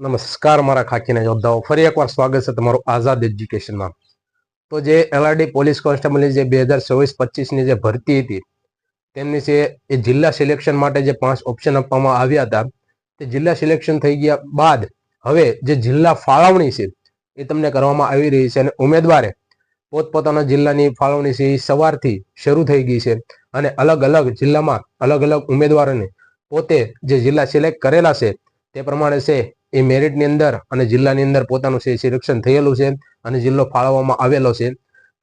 નમસ્કાર, મારા ખાકીના યોદ્ધાઓ. ફરી એકવાર સ્વાગત છે તમારું આઝાદ એજ્યુકેશનમાં. તો જે એલઆરડી પોલીસ કોન્સ્ટેબલની જે બે હજાર ચોવીસ પચીસની જે ભરતી હતી, તેમની છે એ જિલ્લા સિલેક્શન માટે જે પાંચ ઓપ્શન આપવામાં આવ્યા હતા, તે જિલ્લા સિલેક્શન થઈ ગયા બાદ હવે જે જિલ્લા ફાળવણી છે, એ તમને કરવામાં આવી રહી છે અને ઉમેદવારે પોતપોતાના જિલ્લાની ફાળવણી છે એ સવારથી શરૂ થઈ ગઈ છે અને અલગ અલગ જિલ્લામાં અલગ અલગ ઉમેદવારોને પોતે જે જિલ્લા સિલેક્ટ કરેલા છે, તે પ્રમાણે છે એ મેરિટની અંદર અને જિલ્લાની અંદર પોતાનું છે સિલેક્શન થયેલું છે અને જિલ્લો ફાળવવામાં આવેલો છે.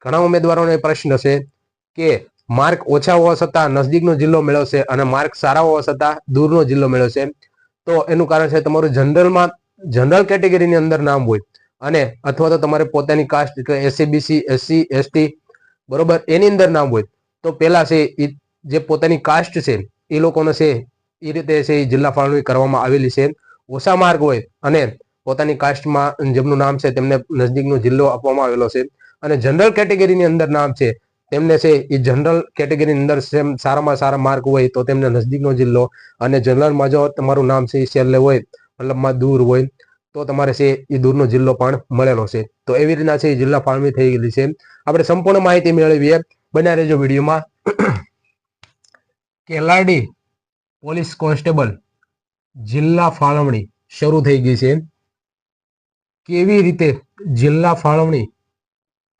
ઘણા ઉમેદવારોને પ્રશ્ન છે કે માર્ક ઓછા હોવા છતાં નજદીકનો જિલ્લો મેળવશે અને માર્ક સારા હોવા છતાં દૂરનો જિલ્લો મેળવશે તો એનું કારણ છે તમારું જનરલમાં, જનરલ કેટેગરીની અંદર નામ હોય અને અથવા તો તમારે પોતાની કાસ્ટ એટલે એસસીબીસી એસસી એસટી બરોબર એની અંદર નામ હોય તો પેલા છે એ જે પોતાની કાસ્ટ છે એ લોકોને છે એ રીતે છે એ જિલ્લા ફાળવણી કરવામાં આવેલી છે. ઓછા માર્ગ હોય અને પોતાની કાસ્ટમાં જેમનું નામ છે તેમને નજદીકનો જિલ્લો આપવામાં આવેલો છે. અને જનરલ કેટેગરીની અંદર નામ છે, તેમને છે એ જનરલ કેટેગરીની અંદર સેમ સારામાં સારા માર્ક હોય તો તેમને નજદીકનો જિલ્લો અને જનરલમાં જો તમારું નામ છે એ છેલ્લે હોય, મતલબમાં દૂર હોય, તો તમારે છે એ દૂરનો જિલ્લો પણ મળેલો છે. તો એવી રીતના છે એ જિલ્લા ફાળવણી થઈ ગયેલી છે. આપણે સંપૂર્ણ માહિતી મેળવીએ. બન્યા રહેજો વિડીયોમાં. કેલાડી પોલીસ કોન્સ્ટેબલ જિલ્લા ફાળવણી શરૂ થઈ ગઈ છે. કેવી રીતે જિલ્લા ફાળવણી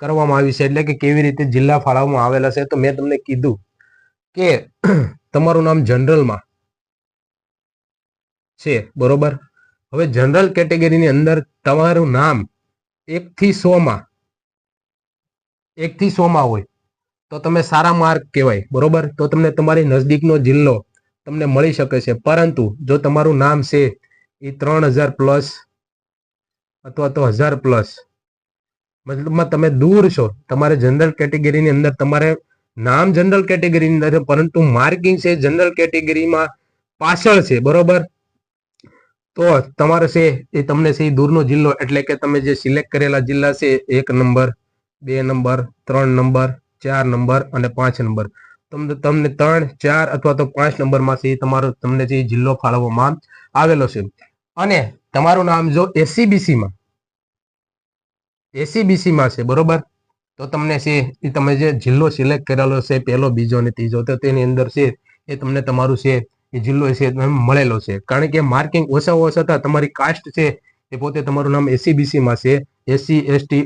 કરવામાં આવી છે? એટલે કે કેવી રીતે જિલ્લા ફાળવવામાં આવેલા છે? તો મેં તમને કીધું કે તમારું નામ જનરલમાં છે, બરોબર? હવે જનરલ કેટેગરીની અંદર તમારું નામ એક થી સો માં એક થી સો માં હોય. તો તમે સારા માર્ક કહેવાય, બરોબર? તો તમને તમારી નજદીકનો જિલ્લો તમને મળી શકે છે. પરંતુ જો તમારું નામ છે એ ત્રણ હજાર પ્લસ અથવા તો હજાર પ્લસ મતલબમાં તમે દૂર છો. તમારે જનરલ કેટેગરીની અંદર તમારે નામ જનરલ કેટેગરીની અંદર પરંતુ માર્કિંગ છે જનરલ કેટેગરીમાં પાછળ છે, બરોબર? તો તમારે છે એ તમને છે દૂરનો જિલ્લો, એટલે કે તમે જે સિલેક્ટ કરેલા જિલ્લા છે, એક નંબર, બે નંબર, ત્રણ નંબર, ચાર નંબર અને પાંચ નંબર. તમને તમને ત્રણ, ચાર અથવા તો પાંચ નંબરમાંથી તમારો તમને જે જિલ્લો ફાળવવામાં આવેલો છે. અને તમારું નામ જો એસીબીસીમાં એસીબીસીમાં છે, બરોબર? તો તમને છે, એ તમે જે જિલ્લો સિલેક્ટ કરેલો છે, પહેલો, બીજો અને ત્રીજો, તો તેની અંદર છે, એ તમને તમારું છે, એ જિલ્લો છે મળેલો છે. કારણ કે માર્કિંગ ઓછા ઓછા હતા, તમારી કાસ્ટ છે, એ પોતે તમારું નામ એસીબીસીમાં છે એસસી એસટી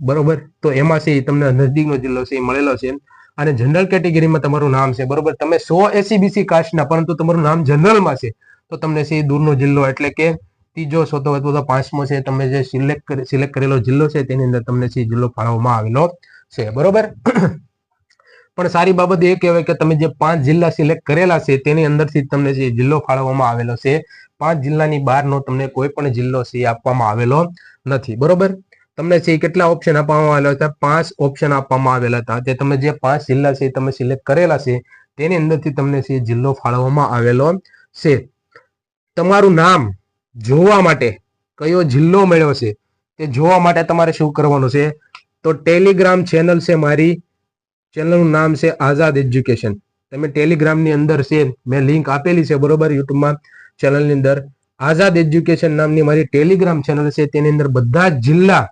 બરોબર? તો એમાં છે તમને નજદીકનો જિલ્લો છે, એ મળેલો છે. અને જનરલ કેટેગરીમાં તમારું નામ છે. બરોબર, તમે સો એસીબીસી કાસ્ટના પરંતુ તમારું નામ જનરલમાં છે. તો તમને છે દૂરનો જિલ્લો એટલે કે ત્રીજો સોતો અથવા પાંચમો છે. તમે જે સિલેક્ટ સિલેક્ટ કરેલો જિલ્લો છે, તેની અંદર તમને છે જિલ્લો ફાળવવામાં આવેલો છે. બરોબર? પણ સારી બાબત એ કહેવાય કે તમે જે પાંચ જિલ્લા સિલેક્ટ કરેલા છે, તેની અંદરથી તમને જે જિલ્લો ફાળવવામાં આવેલો છે. પાંચ જિલ્લાની બહારનો તમને કોઈ પણ જિલ્લો છે આપવામાં આવેલો નથી. બરોબર? તમને છે કેટલા ઓપ્શન આપવામાં આવેલા હતા? પાંચ ઓપ્શન આપવામાં આવેલા હતા. તે તમે જે પાંચ જિલ્લા છે તમે સિલેક્ટ કરેલા છે, તેની અંદરથી તમને છે જિલ્લો ફાળવવામાં આવેલો છે. તમારું નામ જોવા માટે કયો જિલ્લો મળ્યો છે? તે જોવા માટે તમારે શું કરવાનું છે? તો ટેલિગ્રામ ચેનલ છે મારી. ચેનલનું નામ છે આઝાદ એજ્યુકેશન. તમે ટેલિગ્રામની અંદર છે, મેં લિંક આપેલી છે બરોબર યુટ્યુબમાં ચેનલની અંદર. આઝાદ એજ્યુકેશન નામની મારી ટેલિગ્રામ ચેનલ છે, તેની અંદર બધા જ જિલ્લા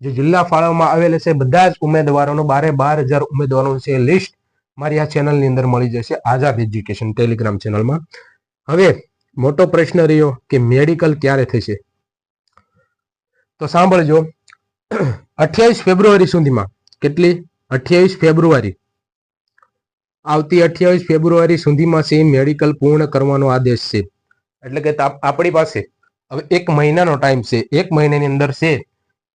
જે જિલ્લા ફાળવવામાં આવેલ છે, બધા જ ઉમેદવારોનો બારે બાર હજાર ઉમેદવારોનું છે લિસ્ટ મારી આ ચેનલની અંદર મળી જશે, આઝાદ એજ્યુકેશન ટેલિગ્રામ ચેનલમાં હવે મોટો પ્રશ્ન રહ્યો કે મેડિકલ ક્યારે થશે? તો સાંભળજો, અઠ્યાવીસ ફેબ્રુઆરી સુધીમાં, કેટલી? અઠ્યાવીસ ફેબ્રુઆરી. આવતી અઠ્યાવીસ ફેબ્રુઆરી સુધીમાં છે મેડિકલ પૂર્ણ કરવાનો આદેશ છે. એટલે કે આપણી પાસે હવે એક મહિનાનો ટાઈમ છે, એક મહિનાની અંદર છે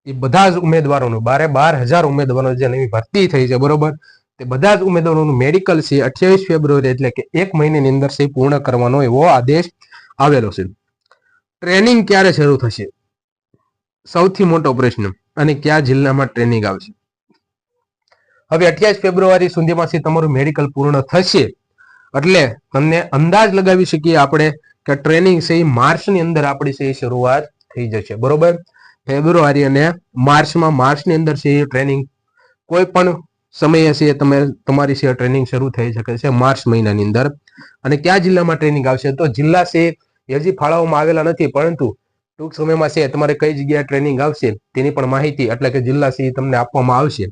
એ બધા જ ઉમેદવારોનું, બારે બાર હજાર ઉમેદવારો જે નવી ભરતી થઈ છે, બરોબર? તે બધા જ ઉમેદવારોનું મેડિકલ છે, અઠ્યાવીસ ફેબ્રુઆરી, એટલે કે એક મહિનાની અંદર છે પૂર્ણ કરવાનો એવો આદેશ આવેલો છે. ટ્રેનિંગ ક્યારે શરૂ થશે? સૌથી મોટો પ્રશ્ન. અને કયા જિલ્લામાં ટ્રેનિંગ આવશે? હવે અઠ્યાવીસ ફેબ્રુઆરી સુધીમાં તમારું મેડિકલ પૂર્ણ થશે. એટલે તમને અંદાજ લગાવી શકીએ આપણે કે ટ્રેનિંગ છે એ માર્ચની અંદર આપણી છે એ શરૂઆત થઈ જશે. બરોબર? ફેબ્રુઆરી અને માર્ચમાં માર્ચની અંદર છે ટ્રેનિંગ કોઈ પણ સમયે છે તમે, તમારી છે ટ્રેનિંગ શરૂ થઈ શકે છે માર્ચ મહિનાની અંદર. અને કયા જિલ્લામાં ટ્રેનિંગ આવશે? તો જિલ્લા છે હજી ફાળવવામાં આવેલા નથી, પરંતુ ટૂંક સમયમાં છે તમારે કઈ જગ્યાએ ટ્રેનિંગ આવશે તેની પણ માહિતી એટલે કે જિલ્લા સી તમને આપવામાં આવશે.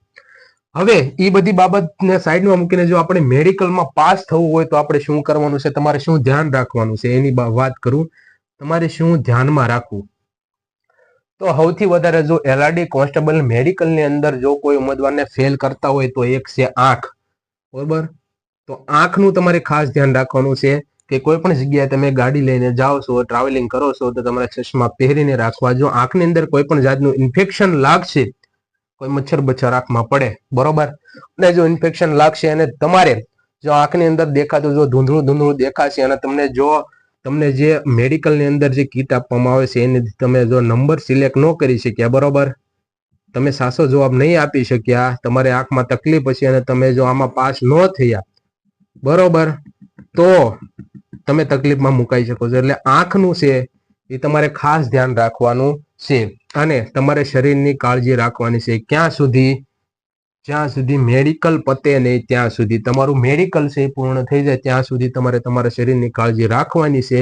હવે એ બધી બાબતને સાઈડમાં મૂકીને જો આપણે મેડિકલમાં પાસ થવું હોય તો આપણે શું કરવાનું છે? તમારે શું ધ્યાન રાખવાનું છે? એની વાત કરું. તમારે શું ધ્યાનમાં રાખવું? તો સૌથી વધારે જો એલઆરડી કોન્સ્ટેબલ મેડિકલની અંદર જો કોઈ ઉમેદવારને ફેલ કરતા હોય તો એક છે આંખ. બરોબર? તો આંખનું તમારે ખાસ ધ્યાન રાખવાનું છે કે કોઈ પણ જગ્યાએ તમે ગાડી લઈને જાઓ છો ટ્રાવેલિંગ કરો છો, તો તમારે ચશ્મા પહેરીને રાખવા. જો આંખની અંદર કોઈ પણ જાતનું ઇન્ફેક્શન લાગશે, કોઈ મચ્છર બચ્છર આંખમાં પડે, બરોબર? અને જો ઇન્ફેક્શન લાગશે અને તમારે જો આંખની અંદર દેખાતું જો ધૂંધળું ધૂંધળું દેખાશે અને તમને જો તમને જે મેડિકલની અંદર જે કીટ આપવામાં આવે છે, એની તમે જો નંબર સિલેક્ટ ન કરી શક્યા, બરોબર? તમે સાચો જવાબ નહીં આપી શક્યા, તમારે આંખમાં તકલીફ હશે અને તમે જો આમાં પાસ ન થયા, બરોબર? તો તમે તકલીફમાં મુકાઈ શકો છો. એટલે આંખનું છે, એ તમારે ખાસ ધ્યાન રાખવાનું છે. અને તમારે શરીરની કાળજી રાખવાની છે. ક્યાં સુધી જ્યાં સુધી મેડિકલ પતે નહીં, ત્યાં સુધી તમારું મેડિકલ છે એ પૂર્ણ થઈ જાય, ત્યાં સુધી તમારે તમારા શરીરની કાળજી રાખવાની છે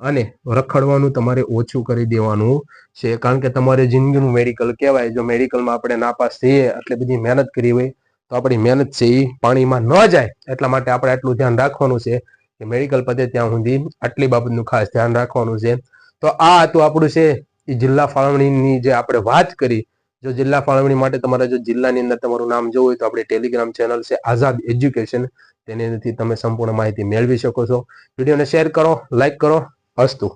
અને રખડવાનું તમારે ઓછું કરી દેવાનું છે. કારણ કે તમારે જિંદગીનું મેડિકલ કહેવાય, જો મેડિકલમાં આપણે નાપાસ થઈએ, આટલી બધી મહેનત કરી હોય, તો આપણી મહેનત છે એ પાણીમાં ન જાય. એટલા માટે આપણે આટલું ધ્યાન રાખવાનું છે કે મેડિકલ પતે ત્યાં સુધી આટલી બાબતનું ખાસ ધ્યાન રાખવાનું છે. તો આ હતું આપણું છે, એ જિલ્લા ફાળવણીની જે આપણે વાત કરી જો જિલ્લા ફાળવણી માટે તમારે જો જિલ્લાની અંદર તમારું નામ જોવું હોય તો આપણી ટેલિગ્રામ ચેનલ છે આઝાદ એજ્યુકેશન, તેની અંદરથી તમે સંપૂર્ણ માહિતી મેળવી શકો છો. વિડીયોને શેર કરો લાઇક કરો, અસ્તુ.